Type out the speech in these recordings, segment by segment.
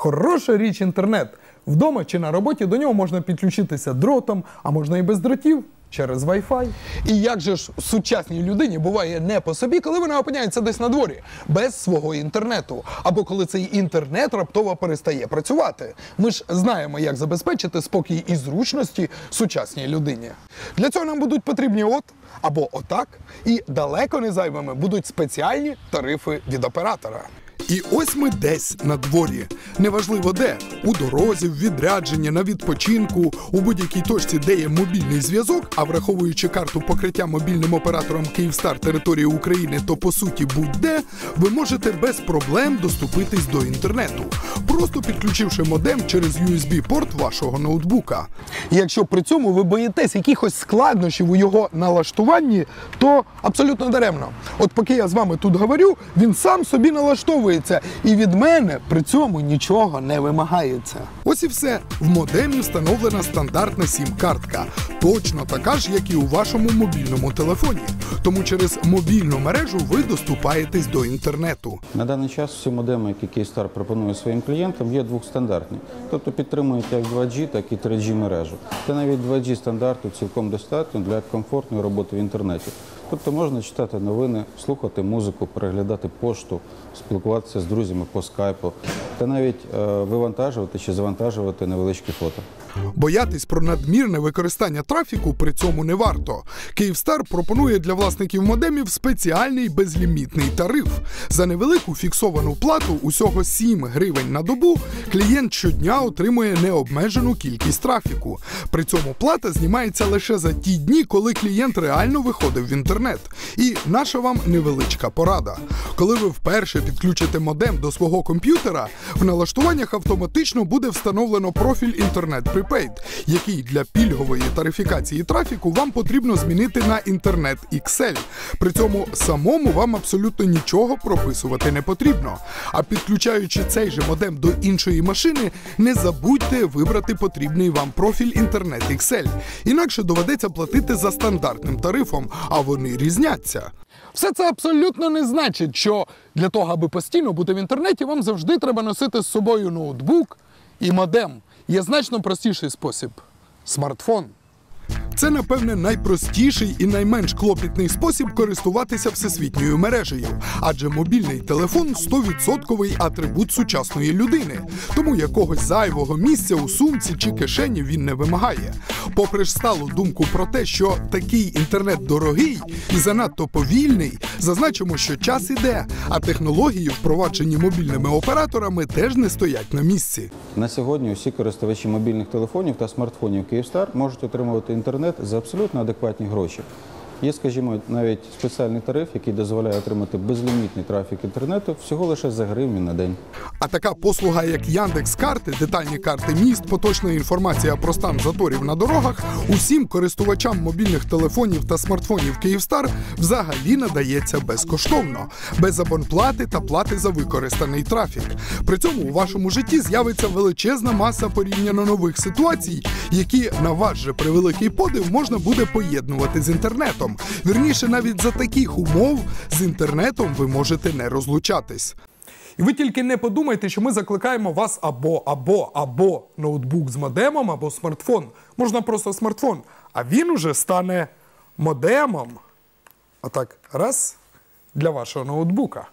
Хороша річ інтернет. Вдома чи на роботі до нього можна підключитися дротом, а можна і без дротів через Wi-Fi. І як же ж сучасній людині буває не по собі, коли вона опиняється десь на дворі, без свого інтернету, або коли цей інтернет раптово перестає працювати. Ми ж знаємо, як забезпечити спокій і зручності сучасній людині. Для цього нам будуть потрібні от або отак, і далеко не зайвими будуть спеціальні тарифи від оператора. І ось ми десь на дворі. Неважливо де у дорозі, в відрядженні, на відпочинку, у будь-якій точці, де є мобільний зв'язок, а враховуючи карту покриття мобільним оператором Київстар території України, то по суті будь-де ви можете без проблем доступитись до інтернету, просто підключивши модем через USB-порт вашого ноутбука. Якщо при цьому ви боїтесь якихось складнощів у його налаштуванні, то абсолютно даремно. От поки я з вами тут говорю, він сам собі налаштовується, і від мене при цьому нічого не вимагається. Ось і все. В модемі встановлена стандартна сім-картка, точно така ж, як і у вашому мобільному телефоні. Тому через мобільну мережу ви доступаєтесь до інтернету. На даний час всі модеми, які Київстар пропонує своїм клієнтам, є двохстандартні. Тобто підтримують як 2G, так і 3G мережу. Та навіть 2G стандарту цілком достатньо для комфортної роботи в інтернеті. Тобто можна читати новини, слухати музику, переглядати пошту, спілкуватися з друзями по скайпу та навіть е, вивантажувати чи завантажувати невеличкі фото. Боятись про надмірне використання трафіку при цьому не варто. Київстар пропонує для власників модемів спеціальний безлімітний тариф. За невелику фіксовану плату усього 7 гривень на добу клієнт щодня отримує необмежену кількість трафіку. При цьому плата знімається лише за ті дні, коли клієнт реально виходив в інтернет. І наша вам невеличка порада. Коли ви вперше підключите модем до свого комп'ютера, в налаштуваннях автоматично буде встановлено профіль інтернет Prepaid, який для пільгової тарифікації трафіку вам потрібно змінити на інтернет XL. При цьому самому вам абсолютно нічого прописувати не потрібно. А підключаючи цей же модем до іншої машини, не забудьте вибрати потрібний вам профіль інтернет XL. Інакше доведеться платити за стандартним тарифом, а вони різняться. Все це абсолютно не значить, що для того, аби постійно бути в інтернеті, вам завжди треба носити з собою ноутбук і модем. Є значно простіший спосіб смартфон. Це, напевне, найпростіший і найменш клопітний спосіб користуватися всесвітньою мережею, адже мобільний телефон 100% атрибут сучасної людини, тому якогось зайвого місця у сумці чи кишені він не вимагає. Попри ж сталу думку про те, що такий інтернет дорогий і занадто повільний, зазначимо, що час іде, а технології, впроваджені мобільними операторами, теж не стоять на місці. На сьогодні усі користувачі мобільних телефонів та смартфонів Київстар можуть отримувати інтернет за абсолютно адекватні гроші. Є, скажімо, навіть спеціальний тариф, який дозволяє отримати безлімітний трафік інтернету всього лише за гривню на день. А така послуга, як Яндекс Карти, детальні карти міст, поточна інформація про стан заторів на дорогах, усім користувачам мобільних телефонів та смартфонів Київстар взагалі надається безкоштовно, без абонплати та плати за використаний трафік. При цьому у вашому житті з'явиться величезна маса порівняно нових ситуацій, які на ваш же превеликий подив можна буде поєднувати з інтернетом. Вірніше, навіть за таких умов з інтернетом ви можете не розлучатись. І ви тільки не подумайте, що ми закликаємо вас або, або, або ноутбук з модемом, або смартфон. Можна просто смартфон. А він уже стане модемом. Отак, раз для вашого ноутбука.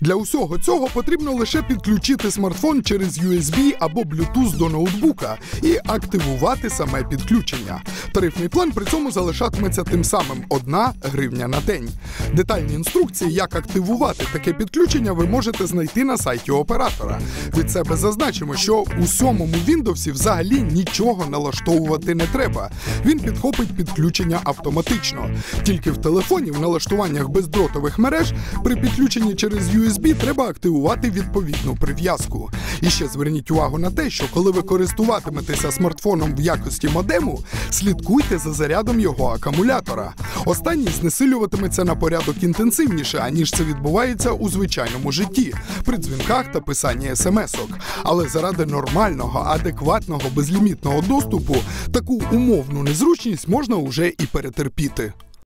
Для усього цього потрібно лише підключити смартфон через USB або Bluetooth до ноутбука і активувати саме підключення. Тарифний план при цьому залишатиметься тим самим 1 гривня на день. Детальні інструкції, як активувати таке підключення, ви можете знайти на сайті оператора. Від себе зазначимо, що у сьомому Windows взагалі нічого налаштовувати не треба. Він підхопить підключення автоматично. Тільки в телефоні в налаштуваннях бездротових мереж при підключенні через USB USB треба активувати відповідну прив'язку. І ще зверніть увагу на те, що коли ви користуватиметеся смартфоном в якості модему, слідкуйте за зарядом його акумулятора. Останній знесилюватиметься на порядок інтенсивніше, аніж це відбувається у звичайному житті, при дзвінках та писанні смс-ок. Але заради нормального, адекватного, безлімітного доступу таку умовну незручність можна уже і перетерпіти.